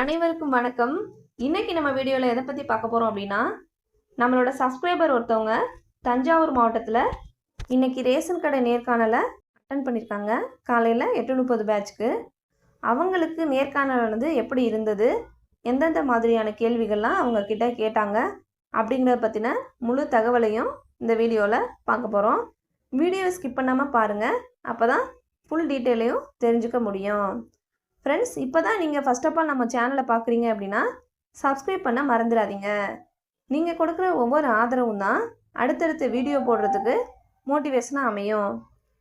அனைவருக்கும் வணக்கம். இன்னைக்கு நம்ம வீடியோவில் எதை பற்றி பார்க்க போகிறோம் அப்படின்னா நம்மளோட சப்ஸ்கிரைபர் ஒருத்தவங்க தஞ்சாவூர் மாவட்டத்தில் இன்னைக்கு ரேஷன் கடை நேர்காணலை அட்டன் பண்ணியிருக்காங்க காலையில் எட்டு முப்பது பேட்ச்க்கு அவங்களுக்கு நேர்காணல் வந்து எப்படி இருந்தது? எந்தெந்த மாதிரியான கேள்விகள்லாம் அவங்க கிட்ட கேட்டாங்க அப்படிங்கிறத பற்றின முழு தகவலையும் இந்த வீடியோவில் பார்க்க போகிறோம் வீடியோவை ஸ்கிப் பண்ணாமல் பாருங்கள் அப்போ தான் ஃபுல் டீட்டெயிலையும் தெரிஞ்சுக்க முடியும். ஃப்ரெண்ட்ஸ் இப்போ தான் நீங்கள் ஃபஸ்ட் ஆஃப் ஆல் நம்ம சேனலை பார்க்குறீங்க அப்படின்னா சப்ஸ்கிரைப் பண்ண மறந்துடாதீங்க. நீங்கள் கொடுக்குற ஒவ்வொரு ஆதரவும் தான் அடுத்தடுத்த வீடியோ போடுறதுக்கு மோட்டிவேஷனாக அமையும்.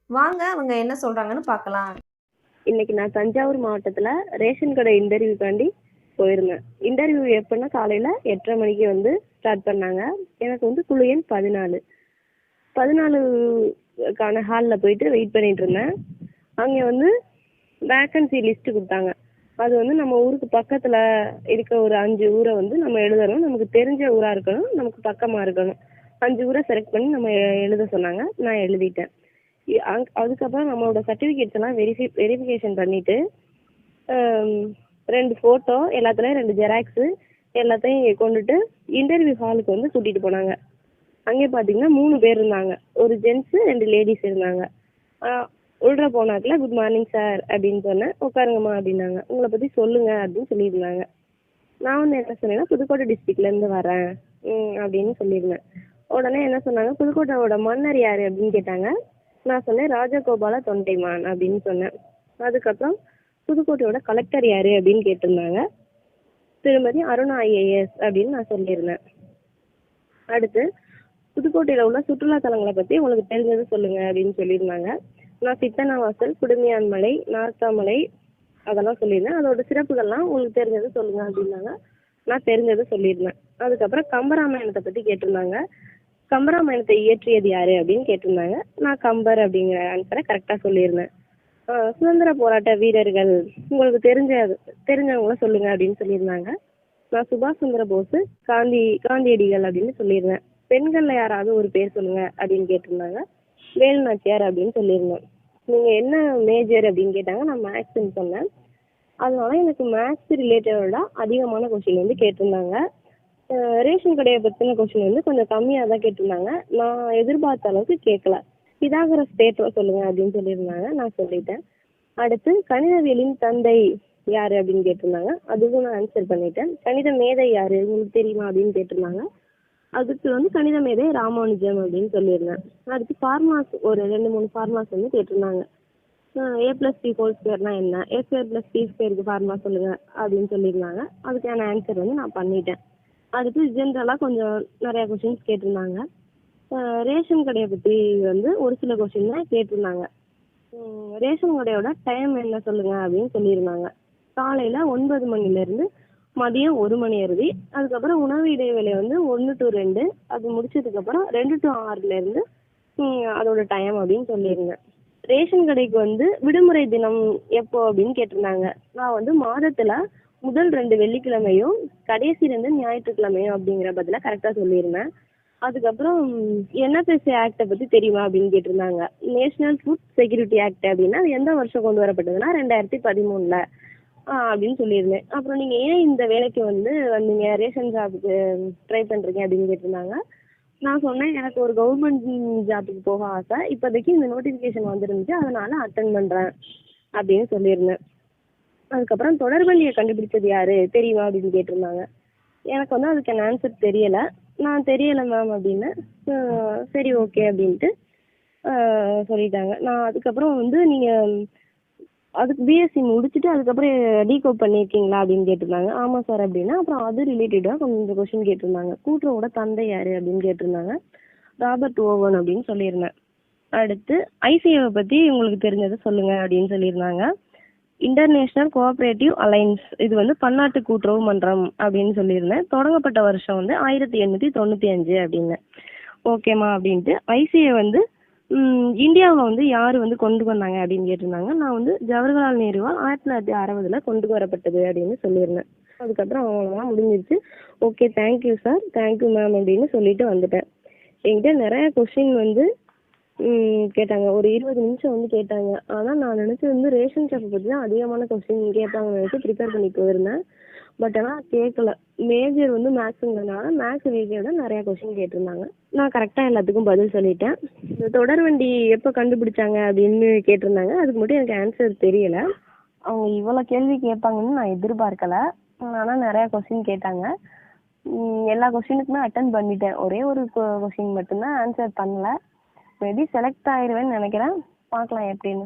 வாங்க அவங்க என்ன சொல்கிறாங்கன்னு பார்க்கலாம். இன்னைக்கு நான் தஞ்சாவூர் மாவட்டத்தில் ரேஷன் கடை இன்டர்வியூக்காண்டி போயிருந்தேன். இன்டர்வியூ எப்படின்னா காலையில் எட்டரை மணிக்கு வந்து ஸ்டார்ட் பண்ணாங்க. எனக்கு வந்து குழு எண் பதினாலு. பதினாலுக்கான ஹாலில் போயிட்டு வெயிட் பண்ணிட்டு இருந்தேன். அங்கே வந்து வேக்கன்சி லிஸ்ட் கொடுத்தாங்க. அது வந்து நம்ம ஊருக்கு பக்கத்துல இருக்க ஒரு அஞ்சு ஊரை வந்து நம்ம எழுதணும். நமக்கு தெரிஞ்ச ஊரா இருக்கணும். நமக்கு பக்கமா இருக்கணும். அஞ்சு ஊரை செலக்ட் பண்ணி நம்ம எழுத சொன்னாங்க. நான் எழுதிட்டேன். அதுக்கப்புறம் நம்மளோட சர்டிஃபிகேட்ஸ் எல்லாம் வெரிஃபை வெரிஃபிகேஷன் பண்ணிட்டு ரெண்டு ஃபோட்டோ எல்லாத்துலயும் ரெண்டு ஜெராக்ஸு எல்லாத்தையும் கொண்டுட்டு இன்டர்வியூ ஹாலுக்கு வந்து கூட்டிட்டு போனாங்க. அங்கே பார்த்தீங்கன்னா மூணு பேர் இருந்தாங்க. ஒரு ஜென்ஸு ரெண்டு லேடிஸ் இருந்தாங்க. உள்ள போனாக்கல குட் மார்னிங் சார் அப்படின்னு சொன்னேன். உட்காருங்கம்மா அப்படின்னாங்க. உங்களை பற்றி சொல்லுங்க அப்படின்னு சொல்லியிருந்தாங்க. நான் வந்து என்ன சொன்னேன்னா புதுக்கோட்டை டிஸ்ட்ரிக்ட்ல இருந்து வரேன். ம் அப்படின்னு சொல்லியிருந்தேன். உடனே என்ன சொன்னாங்க புதுக்கோட்டையோட மன்னர் யாரு? அப்படின்னு கேட்டாங்க. நான் சொன்னேன் ராஜகோபால தொண்டைமான் அப்படின்னு சொன்னேன். அதுக்கப்புறம் புதுக்கோட்டையோட கலெக்டர் யாரு? அப்படின்னு கேட்டிருந்தாங்க. திருமதி அருணா ஐஏஎஸ் அப்படின்னு நான் சொல்லியிருந்தேன். அடுத்து புதுக்கோட்டையில உள்ள சுற்றுலா தலங்களை பத்தி உங்களுக்கு தெரிஞ்சதை சொல்லுங்க அப்படின்னு சொல்லியிருந்தாங்க. நான் சித்தனாவாசல் குடுமியான்மலை நார்த்தாமலை அதெல்லாம் சொல்லியிருந்தேன். அதோட சிறப்புகள்லாம் உங்களுக்கு தெரிஞ்சதை சொல்லுங்க அப்படின்னாங்க. நான் தெரிஞ்சதை சொல்லியிருந்தேன். அதுக்கப்புறம் கம்பராமாயணத்தை பத்தி கேட்டிருந்தாங்க. கம்பராமாயணத்தை இயற்றியது யாரு அப்படின்னு கேட்டிருந்தாங்க. நான் கம்பர் அப்படிங்கிற ஆன்சரை கரெக்டா சொல்லியிருந்தேன். சுதந்திர போராட்ட வீரர்கள் உங்களுக்கு தெரிஞ்ச தெரிஞ்சவங்கள சொல்லுங்க அப்படின்னு சொல்லியிருந்தாங்க. நான் சுபாஷ் சந்திர போஸ் காந்தி காந்தியடிகள் அப்படின்னு சொல்லியிருந்தேன். பெண்கள்ல யாராவது ஒரு பேர் சொல்லுங்க அப்படின்னு கேட்டிருந்தாங்க. வேலு நாச்சியார் அப்படின்னு சொல்லியிருந்தேன் நீங்க என்ன மேஜர் அப்படின்னு கேட்டாங்க நான் மேக்ஸ்ன்னு சொன்னேன். அதனால எனக்கு மேக்ஸ் ரிலேட்டடா அதிகமான கொஸ்டின் வந்து கேட்டிருந்தாங்க. ரேஷன் கடையை பத்தின கொஸ்டின் வந்து கொஞ்சம் கம்மியா தான் கேட்டிருந்தாங்க. நான் எதிர்பார்த்த அளவுக்கு கேட்கல. இதாகிற ஸ்டேட்ல சொல்லுங்க அப்படின்னு சொல்லியிருந்தாங்க. நான் சொல்லிட்டேன். அடுத்து கணிதவியலின் தந்தை யாரு அப்படின்னு கேட்டிருந்தாங்க. அதுக்கும் நான் ஆன்சர் பண்ணிட்டேன். கணித மேதை யாரு? உங்களுக்கு தெரியுமா அப்படின்னு கேட்டிருந்தாங்க. அதுக்கு வந்து கணித மேதை ராமானுஜம் அப்படின்னு சொல்லியிருந்தேன். அடுத்து ஃபார்மாஸ் ஒரு ரெண்டு மூணு ஃபார்மாஸ் வந்து கேட்டிருந்தாங்க. ஏ பிளஸ் பி ஹோல் ஸ்கொயர்னா என்ன? ஏ ஸ்கொயர் பிளஸ் பி ஸ்கொயருக்கு ஃபார்முலா சொல்லுங்க அப்படின்னு சொல்லியிருந்தாங்க. அதுக்கான ஆன்சர் வந்து நான் பண்ணிட்டேன். அடுத்து ஜென்ரலாக கொஞ்சம் நிறையா கொஷின்ஸ் கேட்டிருந்தாங்க. ரேஷன் கடையை பற்றி வந்து ஒரு சில கொஷின் தான் கேட்டிருந்தாங்க. ரேஷன் கடையோட டைம் என்ன சொல்லுங்க அப்படின்னு சொல்லியிருந்தாங்க. காலையில் ஒன்பது மணிலேருந்து மதியம் ஒரு மணி அறுதி அதுக்கப்புறம் உணவு இடைவேளை வந்து ஒன்று டு ரெண்டு. அது முடிச்சதுக்கப்புறம் ரெண்டு டு ஆறுல இருந்து அதோட டைம் அப்படின்னு சொல்லியிருந்தேன். ரேஷன் கடைக்கு வந்து விடுமுறை தினம் எப்போ அப்படின்னு கேட்டிருந்தாங்க. நான் வந்து மாதத்துல முதல் ரெண்டு வெள்ளிக்கிழமையும் கடைசி ரெண்டு ஞாயிற்றுக்கிழமையும் அப்படிங்கிற பதில கரெக்டா சொல்லியிருந்தேன். அதுக்கப்புறம் என்எஃப்எஸ்சி ஆக்டை பத்தி தெரியுமா அப்படின்னு கேட்டிருந்தாங்க. நேஷனல் ஃபுட் செக்யூரிட்டி ஆக்ட் அப்படின்னா அது எந்த வருஷம் கொண்டு வரப்பட்டதுன்னா ரெண்டாயிரத்தி பதிமூணுல. அப்படின்னு சொல்லியிருந்தேன். அப்புறம் நீங்க ஏன் இந்த வேலைக்கு வந்து வந்தீங்க? ரேஷன் ஜாபுக்கு ட்ரை பண்றீங்க அப்படின்னு கேட்டிருந்தாங்க. நான் சொன்னேன் எனக்கு ஒரு கவர்மெண்ட் ஜாபுக்கு போக ஆசை. இப்போதைக்கு இந்த நோட்டிஃபிகேஷன் வந்துருந்துச்சு அதனால அட்டன் பண்றேன் அப்படின்னு சொல்லியிருந்தேன். அதுக்கப்புறம் தொடர்பள்ளியை கண்டுபிடிச்சது யாரு? தெரியுமா அப்படின்னு கேட்டிருந்தாங்க. எனக்கு வந்து அதுக்கு அதுக்கான ஆன்சர் தெரியல. நான் தெரியல மேம் அப்படின்னு சரி ஓகே அப்படின்ட்டு சொல்லிட்டாங்க. நான் அதுக்கப்புறம் வந்து நீங்க அதுக்கு பிஎஸ்சி முடிச்சுட்டு அதுக்கப்புறம் டிகோப் பண்ணியிருக்கீங்களா அப்படின்னு கேட்டிருந்தாங்க. ஆமாம் சார் அப்படின்னா அப்புறம் அது ரிலேட்டடாக கொஞ்சம் கொஷின் கேட்டிருந்தாங்க. கூட்டுறவோட தந்தை யாரு அப்படின்னு கேட்டிருந்தாங்க. ராபர்ட் ஓவன் அப்படின்னு சொல்லியிருந்தேன். அடுத்து ஐசிஏவை பற்றி உங்களுக்கு தெரிஞ்சதை சொல்லுங்க அப்படின்னு சொல்லியிருந்தாங்க. இன்டர்நேஷனல் கோஆப்ரேட்டிவ் அலைன்ஸ் இது வந்து பன்னாட்டு கூட்டுறவு மன்றம் அப்படின்னு சொல்லியிருந்தேன். தொடங்கப்பட்ட வருஷம் வந்து ஆயிரத்தி எண்ணூற்றி தொண்ணூற்றி அஞ்சு அப்படின்னு. ஓகேம்மா அப்படின்ட்டு ஐசிஏ வந்து இந்தியாவில் வந்து யார் வந்து கொண்டு வந்தாங்க அப்படின்னு கேட்டிருந்தாங்க. நான் வந்து ஜவஹர்லால் நேருவால் ஆயிரத்தி தொள்ளாயிரத்தி அறுபதில் கொண்டு வரப்பட்டது அப்படின்னு சொல்லியிருந்தேன். அதுக்கப்புறம் அவங்களாம் முடிஞ்சிருச்சு. Okay thank you sir thank you ma'am அப்படின்னு சொல்லிட்டு வந்துட்டேன். என்கிட்ட நிறைய கொஷின் வந்து கேட்டாங்க. ஒரு இருபது நிமிஷம் வந்து கேட்டாங்க. ஆனால் நான் நினச்சது வந்து ரேஷன் ஷாப்பை பற்றி தான் அதிகமான கொஸ்டின் கேட்பாங்கன்னு நினச்சி ப்ரிப்பேர் பண்ணி போயிருந்தேன். பட் ஆனால் கேட்கல மேஜர் வந்து மேக்ஸுங்கிறதுனால மேக்ஸ் விட நிறைய கொஸ்டின் கேட்டிருந்தாங்க. நான் கரெக்டாக எல்லாத்துக்கும் பதில் சொல்லிட்டேன். இந்த தொடர்வண்டி எப்போ கண்டுபிடிச்சாங்க அப்படின்னு கேட்டிருந்தாங்க. அதுக்கு மட்டும் எனக்கு ஆன்சர் தெரியல. அவங்க இவ்வளோ கேள்வி கேட்பாங்கன்னு நான் எதிர்பார்க்கல. ஆனால் நிறையா கொஸ்டின் கேட்டாங்க. எல்லா கொஸ்டினுக்குமே அட்டன் பண்ணிட்டேன். ஒரே ஒரு கொஸ்டின் மட்டும்தான் ஆன்சர் பண்ணல. மேபி செலக்ட் ஆயிடுவேன்னு நினைக்கிறேன். பார்க்கலாம் எப்படின்னு.